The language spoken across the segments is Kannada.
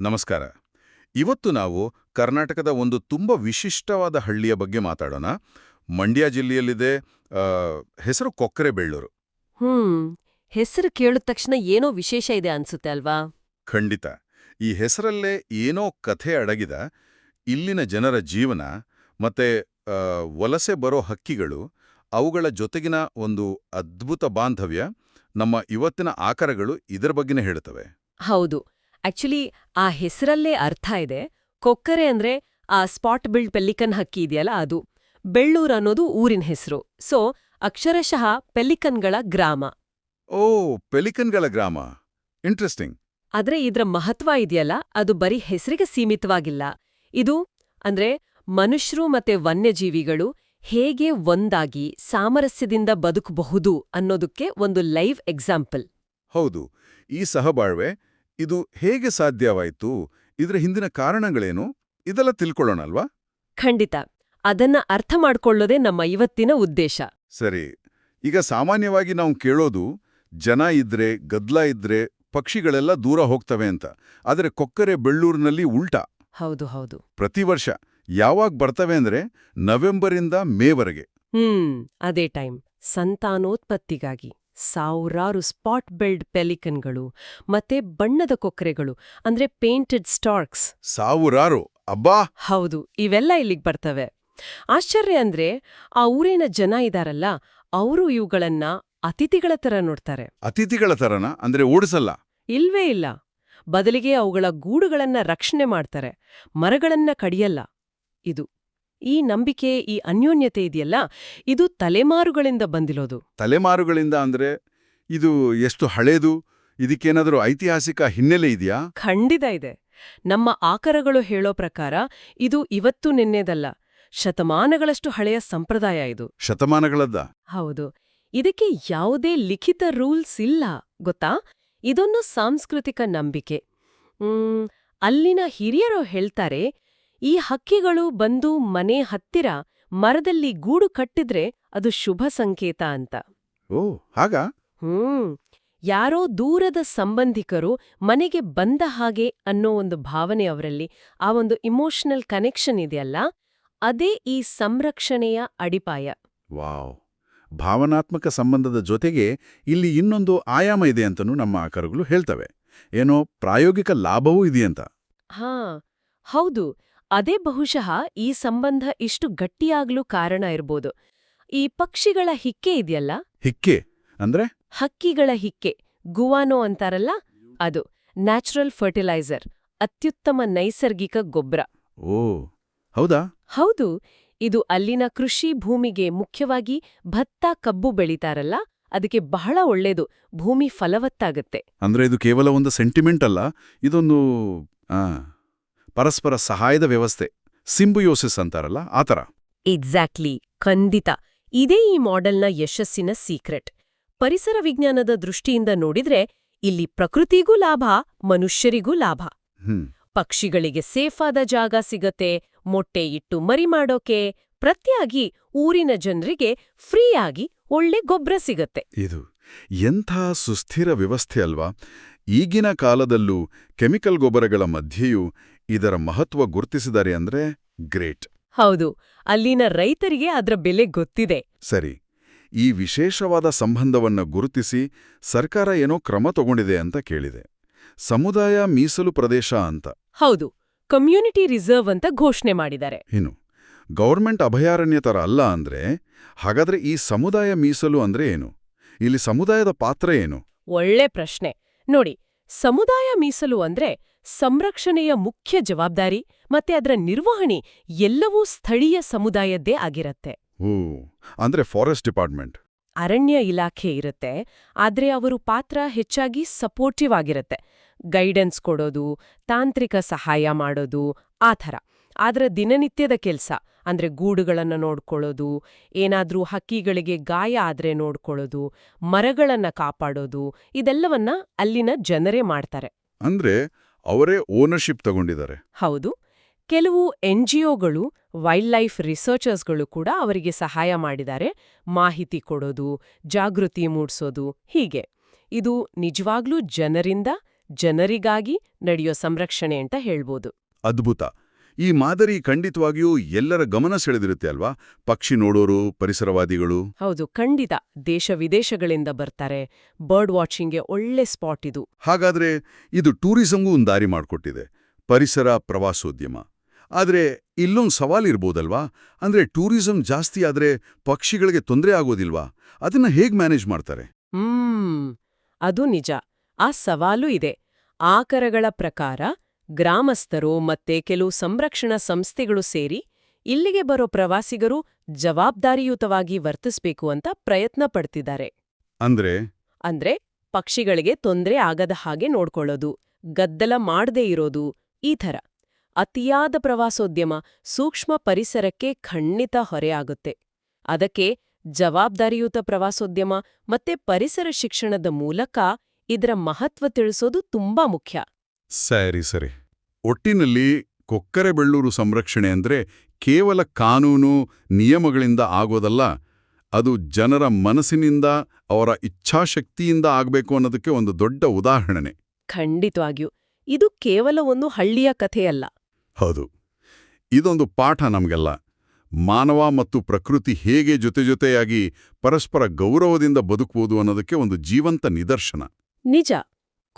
ನಮಸ್ಕಾರ. ಇವತ್ತು ನಾವು ಕರ್ನಾಟಕದ ಒಂದು ತುಂಬ ವಿಶಿಷ್ಟವಾದ ಹಳ್ಳಿಯ ಬಗ್ಗೆ ಮಾತಾಡೋಣ. ಮಂಡ್ಯ ಜಿಲ್ಲೆಯಲ್ಲಿದೆ ಹೆಸರು ಕೊಕ್ಕರೆಬೆಳ್ಳೂರು ಹ್ಮ್ ಹೆಸರು ಕೇಳಿದ ತಕ್ಷಣ ಏನೋ ವಿಶೇಷ ಇದೆ ಅನ್ಸುತ್ತೆ ಅಲ್ವಾ? ಖಂಡಿತ. ಈ ಹೆಸರಲ್ಲೇ ಏನೋ ಕಥೆ ಅಡಗಿದ ಇಲ್ಲಿನ ಜನರ ಜೀವನ ಮತ್ತೆ ಆ, ವಲಸೆ ಬರೋ ಹಕ್ಕಿಗಳು ಅವುಗಳ ಜೊತೆಗಿನ ಒಂದು ಅದ್ಭುತ ಬಾಂಧವ್ಯ ನಮ್ಮ ಇವತ್ತಿನ ಆಕರಗಳು ಇದರ ಬಗ್ಗೆನೇ ಹೇಳುತ್ತವೆ. ಹೌದು. ಆಕ್ಚುಲಿ ಆ ಹೆಸರಲ್ಲೇ ಅರ್ಥ ಇದೆ. ಕೊಕ್ಕರೆ ಅಂದ್ರೆ ಆ ಸ್ಪಾಟ್ ಬಿಲ್ಡ್ ಪೆಲ್ಲಿಕನ್ ಹಕ್ಕಿ ಇದೆಯಲ್ಲ ಅದು. ಬೆಳ್ಳೂರ್ ಅನ್ನೋದು ಊರಿನ ಹೆಸರು. ಸೊ ಅಕ್ಷರಶಃ ಪೆಲಿಕನ್ಗಳ ಗ್ರಾಮ. ಓ ಪೆಲಿಕನ್ಗಳ ಗ್ರಾಮ. ಇಂಟ್ರೆಸ್ಟಿಂಗ್ ಆದ್ರೆ ಇದ್ರ ಮಹತ್ವ ಇದೆಯಲ್ಲ ಅದು ಬರೀ ಹೆಸರಿಗೆ ಸೀಮಿತವಾಗಿಲ್ಲ. ಇದು ಅಂದ್ರೆ ಮನುಷ್ಯರು ಮತ್ತೆ ವನ್ಯಜೀವಿಗಳು ಹೇಗೆ ಒಂದಾಗಿ ಸಾಮರಸ್ಯದಿಂದ ಬದುಕಬಹುದು ಅನ್ನೋದಕ್ಕೆ ಒಂದು ಲೈವ್ ಎಕ್ಸಾಂಪಲ್ ಹೌದು. ಈ ಸಹಬಾಳ್ವೆ ಇದು ಹೇಗೆ ಸಾಧ್ಯವಾಯಿತು? ಇದರ ಹಿಂದಿನ ಕಾರಣಗಳೇನು? ಇದೆಲ್ಲ ತಿಳ್ಕೊಳ್ಳೋಣಲ್ವಾ? ಖಂಡಿತ. ಅದನ್ನ ಅರ್ಥ ಮಾಡ್ಕೊಳ್ಳೋದೇ ನಮ್ಮ ಇವತ್ತಿನ ಉದ್ದೇಶ. ಸರಿ. ಈಗ ಸಾಮಾನ್ಯವಾಗಿ ನಾವು ಕೇಳೋದು ಜನ ಇದ್ರೆ ಗದ್ಲ ಇದ್ರೆ ಪಕ್ಷಿಗಳೆಲ್ಲ ದೂರ ಹೋಗ್ತವೆ ಅಂತ. ಆದರೆ ಕೊಕ್ಕರೆ ಬೆಳ್ಳೂರಿನಲ್ಲಿ ಉಲ್ಟಾ. ಹೌದು ಹೌದು. ಪ್ರತಿ ವರ್ಷ ಯಾವಾಗ ಬರ್ತವೆ ಅಂದ್ರೆ ನವೆಂಬರಿಂದ ಮೇವರೆಗೆ. ಹ್ಮ್ ಅದೇ ಟೈಮ್. ಸಂತಾನೋತ್ಪತ್ತಿಗಾಗಿ. ಸಾವಿರಾರು ಸ್ಪಾಟ್ ಬೆಲ್ಡ್ ಪೆಲಿಕನ್ಗಳು ಮತ್ತೆ ಬಣ್ಣದ ಕೊಕ್ಕರೆಗಳು ಅಂದ್ರೆ ಪೇಂಟೆಡ್ ಸ್ಟಾರ್ಕ್ಸ್. ಸಾವಿರಾರು? ಅಬ್ಬಾ! ಹೌದು ಇವೆಲ್ಲ ಇಲ್ಲಿಗೆ ಬರ್ತವೆ. ಆಶ್ಚರ್ಯ ಅಂದ್ರೆ ಆ ಊರಿನ ಜನ ಇದಾರಲ್ಲ ಅವರು ಇವುಗಳನ್ನ ಅತಿಥಿಗಳ ತರ ನೋಡ್ತಾರೆ. ಅತಿಥಿಗಳ ತರನ? ಅಂದ್ರೆ ಓಡಿಸಲ್ಲ ಇಲ್ವೇ ಇಲ್ಲ. ಬದಲಿಗೆ ಅವುಗಳ ಗೂಡುಗಳನ್ನ ರಕ್ಷಣೆ ಮಾಡ್ತಾರೆ ಮರಗಳನ್ನ ಕಡಿಯಲ್ಲ. ಇದು ಈ ನಂಬಿಕೆ ಈ ಅನ್ಯೋನ್ಯತೆ ಇದೆಯಲ್ಲ ಇದು ತಲೆಮಾರುಗಳಿಂದ ಬಂದಿರೋದು. ತಲೆಮಾರುಗಳಿಂದ ಅಂದ್ರೆ ಇದು ಎಷ್ಟು ಹಳೇದು? ಇದಕ್ಕೇನಾದರೂ ಐತಿಹಾಸಿಕ ಹಿನ್ನೆಲೆ ಇದೆಯಾ? ಖಂಡಿತ ಇದೆ. ನಮ್ಮ ಆಕರಗಳು ಹೇಳೋ ಪ್ರಕಾರ ಇದು ಇವತ್ತು ನಿನ್ನೆದಲ್ಲ ಶತಮಾನಗಳಷ್ಟು ಹಳೆಯ ಸಂಪ್ರದಾಯ ಇದು. ಶತಮಾನಗಳದ್ದ? ಹೌದು. ಇದಕ್ಕೆ ಯಾವುದೇ ಲಿಖಿತ ರೂಲ್ಸ್ ಇಲ್ಲ ಗೊತ್ತಾ? ಇದೊಂದು ಸಾಂಸ್ಕೃತಿಕ ನಂಬಿಕೆ. ಅಲ್ಲಿನ ಹಿರಿಯರು ಹೇಳ್ತಾರೆ ಈ ಹಕ್ಕಿಗಳು ಬಂದು ಮನೆ ಹತ್ತಿರ ಮರದಲ್ಲಿ ಗೂಡು ಕಟ್ಟಿದ್ರೆ ಅದು ಶುಭ ಸಂಕೇತ ಅಂತ. ಓ ಹಾಗಾ? ಹ್ಮ್ ಯಾರೋ ದೂರದ ಸಂಬಂಧಿಕರು ಮನೆಗೆ ಬಂದ ಹಾಗೆ ಅನ್ನೋ ಒಂದು ಭಾವನೆ ಅವರಲ್ಲಿ ಆ ಒಂದು ಇಮೋಷನಲ್ ಕನೆಕ್ಷನ್ ಇದೆಯಲ್ಲ? ಅದೇ ಈ ಸಂರಕ್ಷಣೆಯ ಅಡಿಪಾಯ. ವಾವ್ ಭಾವನಾತ್ಮಕ ಸಂಬಂಧದ ಜೊತೆಗೆ ಇಲ್ಲಿ ಇನ್ನೊಂದು ಆಯಾಮ ಇದೆ ಅಂತನೂ ನಮ್ಮ ಆಕರುಗಳು ಹೇಳ್ತವೆ. ಏನೋ ಪ್ರಾಯೋಗಿಕ ಲಾಭವೂ ಇದೆಯಂತ. ಹಾ ಹೌದು. ಅದೇ ಬಹುಶಃ ಈ ಸಂಬಂಧ ಇಷ್ಟು ಗಟ್ಟಿಯಾಗ್ಲೂ ಕಾರಣ ಇರ್ಬೋದು. ಈ ಪಕ್ಷಿಗಳ ಹಿಕ್ಕೆ ಇದೆಯಲ್ಲ? ಹಿಕ್ಕೆ? ಅಂದ್ರೆ? ಹಕ್ಕಿಗಳ ಹಿಕ್ಕೆ ಗುವಾನೋ ಅಂತಾರಲ್ಲ? ಅದು ನ್ಯಾಚುರಲ್ ಫರ್ಟಿಲೈಸರ್ ಅತ್ಯುತ್ತಮ ನೈಸರ್ಗಿಕ ಗೊಬ್ಬರ. ಓ ಹೌದಾ? ಹೌದು ಇದು ಅಲ್ಲಿನ ಕೃಷಿ ಭೂಮಿಗೆ ಮುಖ್ಯವಾಗಿ ಭತ್ತ ಕಬ್ಬು ಬೆಳೀತಾರಲ್ಲ? ಅದಕ್ಕೆ ಬಹಳ ಒಳ್ಳೇದು ಭೂಮಿ ಫಲವತ್ತಾಗತ್ತೆ. ಅಂದ್ರೆ ಇದು ಕೇವಲ ಒಂದು ಸೆಂಟಿಮೆಂಟ್ ಅಲ್ಲ ಇದೊಂದು ಆ, ಪರಸ್ಪರ ಸಹಾಯದ ವ್ಯವಸ್ಥೆ ಸಿಂಬಿಯೋಸಿಸ್ ಅಂತಾರಲ್ಲ ಆತರ ಎಕ್ಸಾಕ್ಟ್ಲಿ ಖಂಡಿತ. ಇದೇ ಈ ಮಾಡೆಲ್ನ ಯಶಸ್ಸಿನ ಸೀಕ್ರೆಟ್. ಪರಿಸರ ವಿಜ್ಞಾನದ ದೃಷ್ಟಿಯಿಂದ ನೋಡಿದ್ರೆ ಇಲ್ಲಿ ಪ್ರಕೃತಿಗೂ ಲಾಭ ಮನುಷ್ಯರಿಗೂ ಲಾಭ. ಪಕ್ಷಿಗಳಿಗೆ ಸೇಫಾದ ಜಾಗ ಸಿಗತ್ತೆ ಮೊಟ್ಟೆ ಇಟ್ಟು ಮರಿ ಮಾಡೋಕೆ ಪ್ರತಿಯಾಗಿ ಊರಿನ ಜನರಿಗೆ ಫ್ರೀಯಾಗಿ ಒಳ್ಳೆ ಗೊಬ್ಬರ ಸಿಗತ್ತೆ. ಇದು ಎಂಥ ಸುಸ್ಥಿರ ವ್ಯವಸ್ಥೆ ಅಲ್ವಾ? ಈಗಿನ ಕಾಲದಲ್ಲೂ ಕೆಮಿಕಲ್ ಗೊಬ್ಬರಗಳ ಮಧ್ಯೆಯೂ ಇದರ ಮಹತ್ವ ಗುರುತಿಸಿದರೆ ಅಂದ್ರೆ ಗ್ರೇಟ್. ಹೌದು ಅಲ್ಲಿನ ರೈತರಿಗೆ ಅದರ ಬೆಲೆ ಗೊತ್ತಿದೆ. ಸರಿ ಈ ವಿಶೇಷವಾದ ಸಂಬಂಧವನ್ನ ಗುರುತಿಸಿ ಸರ್ಕಾರ ಏನೋ ಕ್ರಮ ತಗೊಂಡಿದೆ ಅಂತ ಕೇಳಿದೆ. ಸಮುದಾಯ ಮೀಸಲು ಪ್ರದೇಶ ಅಂತ. ಹೌದು ಕಮ್ಯುನಿಟಿ ರಿಸರ್ವ್ ಅಂತ ಘೋಷಣೆ ಮಾಡಿದ್ದಾರೆ. ಇನ್ನು ಗೌರ್ಮೆಂಟ್ ಅಭಯಾರಣ್ಯ ತರ ಅಲ್ಲ ಅಂದ್ರೆ ಹಾಗಾದ್ರೆ ಈ ಸಮುದಾಯ ಮೀಸಲು ಅಂದ್ರೆ ಏನು? ಇಲ್ಲಿ ಸಮುದಾಯದ ಪಾತ್ರ ಏನು? ಒಳ್ಳೆ ಪ್ರಶ್ನೆ. ನೋಡಿ ಸಮುದಾಯ ಮೀಸಲು ಅಂದ್ರೆ ಸಂರಕ್ಷಣೆಯ ಮುಖ್ಯ ಜವಾಬ್ದಾರಿ ಮತ್ತೆ ಅದರ ನಿರ್ವಹಣೆ ಎಲ್ಲವೂ ಸ್ಥಳೀಯ ಸಮುದಾಯದ್ದೇ ಆಗಿರತ್ತೆ. ಅಂದ್ರೆ ಫಾರೆಸ್ಟ್ ಡಿಪಾರ್ಟ್ಮೆಂಟ್. ಅರಣ್ಯ ಇಲಾಖೆ ಇರುತ್ತೆ ಆದ್ರೆ ಅವರು ಪಾತ್ರ ಹೆಚ್ಚಾಗಿ ಸಪೋರ್ಟಿವ್ ಆಗಿರುತ್ತೆ. ಗೈಡೆನ್ಸ್ ಕೊಡೋದು ತಾಂತ್ರಿಕ ಸಹಾಯ ಮಾಡೋದು ಆ ಥರ. ಆದ್ರೆ ದಿನನಿತ್ಯದ ಕೆಲಸ ಅಂದ್ರೆ ಗೂಡುಗಳನ್ನು ನೋಡ್ಕೊಳ್ಳೋದು ಏನಾದರೂ ಹಕ್ಕಿಗಳಿಗೆ ಗಾಯ ಆದ್ರೆ ನೋಡ್ಕೊಳ್ಳೋದು ಮರಗಳನ್ನು ಕಾಪಾಡೋದು ಇದೆಲ್ಲವನ್ನ ಅಲ್ಲಿನ ಜನರೇ ಮಾಡ್ತಾರೆ. ಅಂದ್ರೆ ಅವರೇ ಓನರ್ಶಿಪ್ ತಗೊಂಡಿದ್ದಾರೆ. ಹೌದು. ಕೆಲವು ಒಗಳು ವೈಲ್ಡ್ ಲೈಫ್ ರಿಸರ್ಚರ್ಸ್ಗಳು ಕೂಡ ಅವರಿಗೆ ಸಹಾಯ ಮಾಡಿದ್ದಾರೆ. ಮಾಹಿತಿ ಕೊಡೋದು ಜಾಗೃತಿ ಮೂಡಿಸೋದು ಹೀಗೆ. ಇದು ನಿಜವಾಗ್ಲೂ ಜನರಿಂದ ಜನರಿಗಾಗಿ ನಡೆಯೋ ಸಂರಕ್ಷಣೆ ಅಂತ ಹೇಳ್ಬೋದು. ಅದ್ಭುತ. ಈ ಮಾದರಿ ಖಂಡಿತವಾಗಿಯೂ ಎಲ್ಲರ ಗಮನ ಸೆಳೆದಿರುತ್ತೆ ಅಲ್ವಾ? ಪಕ್ಷಿ ನೋಡೋರು ಪರಿಸರವಾದಿಗಳು. ಹೌದು ಖಂಡಿತ. ದೇಶ ವಿದೇಶಗಳಿಂದ ಬರ್ತಾರೆ. ಬರ್ಡ್ ವಾಚಿಂಗ್ಗೆ ಒಳ್ಳೆ ಸ್ಪಾಟ್ ಇದು. ಹಾಗಾದ್ರೆ ಇದು ಟೂರಿಸಂಗೂ ಒಂದು ದಾರಿ ಮಾಡಿಕೊಟ್ಟಿದೆ. ಪರಿಸರ ಪ್ರವಾಸೋದ್ಯಮ. ಆದರೆ ಇಲ್ಲೊಂದು ಸವಾಲಿರ್ಬೋದಲ್ವಾ ಅಂದ್ರೆ ಟೂರಿಸಂ ಜಾಸ್ತಿ ಆದರೆ ಪಕ್ಷಿಗಳಿಗೆ ತೊಂದರೆ ಆಗೋದಿಲ್ವಾ? ಅದನ್ನ ಹೇಗೆ ಮ್ಯಾನೇಜ್ ಮಾಡ್ತಾರೆ? ಹ್ಮ್ ಅದು ನಿಜ. ಆ ಸವಾಲು ಇದೆ. ಆಕರಗಳ ಪ್ರಕಾರ ಗ್ರಾಮಸ್ಥರು ಮತ್ತೆ ಕೆಲವು ಸಂರಕ್ಷಣಾ ಸಂಸ್ಥೆಗಳು ಸೇರಿ ಇಲ್ಲಿಗೆ ಬರೋ ಪ್ರವಾಸಿಗರು ಜವಾಬ್ದಾರಿಯುತವಾಗಿ ವರ್ತಿಸ್ಬೇಕು ಅಂತ ಪ್ರಯತ್ನ ಪಡ್ತಿದ್ದಾರೆ. ಅಂದ್ರೆ? ಅಂದ್ರೆ ಪಕ್ಷಿಗಳಿಗೆ ತೊಂದ್ರೆ ಆಗದ ಹಾಗೆ ನೋಡ್ಕೊಳ್ಳೋದು ಗದ್ದಲ ಮಾಡದೇ ಇರೋದು ಈ ಥರ. ಅತಿಯಾದ ಪ್ರವಾಸೋದ್ಯಮ ಸೂಕ್ಷ್ಮ ಪರಿಸರಕ್ಕೆ ಖಂಡಿತ ಹೊರೆಯಾಗುತ್ತೆ ಅದಕ್ಕೆ ಜವಾಬ್ದಾರಿಯುತ ಪ್ರವಾಸೋದ್ಯಮ ಮತ್ತೆ ಪರಿಸರ ಶಿಕ್ಷಣದ ಮೂಲಕ ಇದರ ಮಹತ್ವ ತಿಳಿಸೋದು ತುಂಬಾ ಮುಖ್ಯ. ಸರಿ ಸರಿ. ಒಟ್ಟಿನಲ್ಲಿ ಕೊಕ್ಕರೆ ಬೆಳ್ಳೂರು ಸಂರಕ್ಷಣೆ ಅಂದ್ರೆ ಕೇವಲ ಕಾನೂನು ನಿಯಮಗಳಿಂದ ಆಗೋದಲ್ಲ ಅದು ಜನರ ಮನಸ್ಸಿನಿಂದ ಅವರ ಇಚ್ಛಾಶಕ್ತಿಯಿಂದ ಆಗಬೇಕು ಅನ್ನೋದಕ್ಕೆ ಒಂದು ದೊಡ್ಡ ಉದಾಹರಣೆ. ಖಂಡಿತವಾಗಿಯೂ. ಇದು ಕೇವಲ ಒಂದು ಹಳ್ಳಿಯ ಕಥೆಯಲ್ಲ. ಹೌದು. ಇದೊಂದು ಪಾಠ ನಮಗೆಲ್ಲ. ಮಾನವ ಮತ್ತು ಪ್ರಕೃತಿ ಹೇಗೆ ಜೊತೆ ಜೊತೆಯಾಗಿ ಪರಸ್ಪರ ಗೌರವದಿಂದ ಬದುಕುವುದು ಅನ್ನೋದಕ್ಕೆ ಒಂದು ಜೀವಂತ ನಿದರ್ಶನ. ನಿಜ.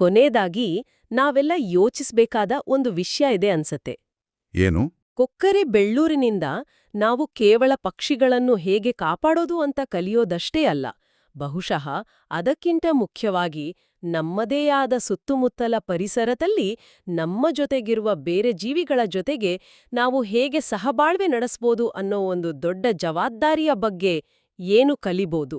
ಕೊನೆಯದಾಗಿ ನಾವೆಲ್ಲ ಯೋಚಿಸಬೇಕಾದ ಒಂದು ವಿಷಯ ಇದೆ ಅನ್ಸತ್ತೆ. ಏನು? ಕೊಕ್ಕರೆ ಬೆಳ್ಳೂರಿನಿಂದ ನಾವು ಕೇವಲ ಪಕ್ಷಿಗಳನ್ನು ಹೇಗೆ ಕಾಪಾಡೋದು ಅಂತ ಕಲಿಯೋದಷ್ಟೇ ಅಲ್ಲ ಬಹುಶಃ ಅದಕ್ಕಿಂತ ಮುಖ್ಯವಾಗಿ ನಮ್ಮದೇ ಆದ ಸುತ್ತಮುತ್ತಲ ಪರಿಸರದಲ್ಲಿ ನಮ್ಮ ಜೊತೆಗಿರುವ ಬೇರೆ ಜೀವಿಗಳ ಜೊತೆಗೆ ನಾವು ಹೇಗೆ ಸಹಬಾಳ್ವೆ ನಡೆಸ್ಬೋದು ಅನ್ನೋ ಒಂದು ದೊಡ್ಡ ಜವಾಬ್ದಾರಿಯ ಬಗ್ಗೆ ಏನು ಕಲಿಬೋದು?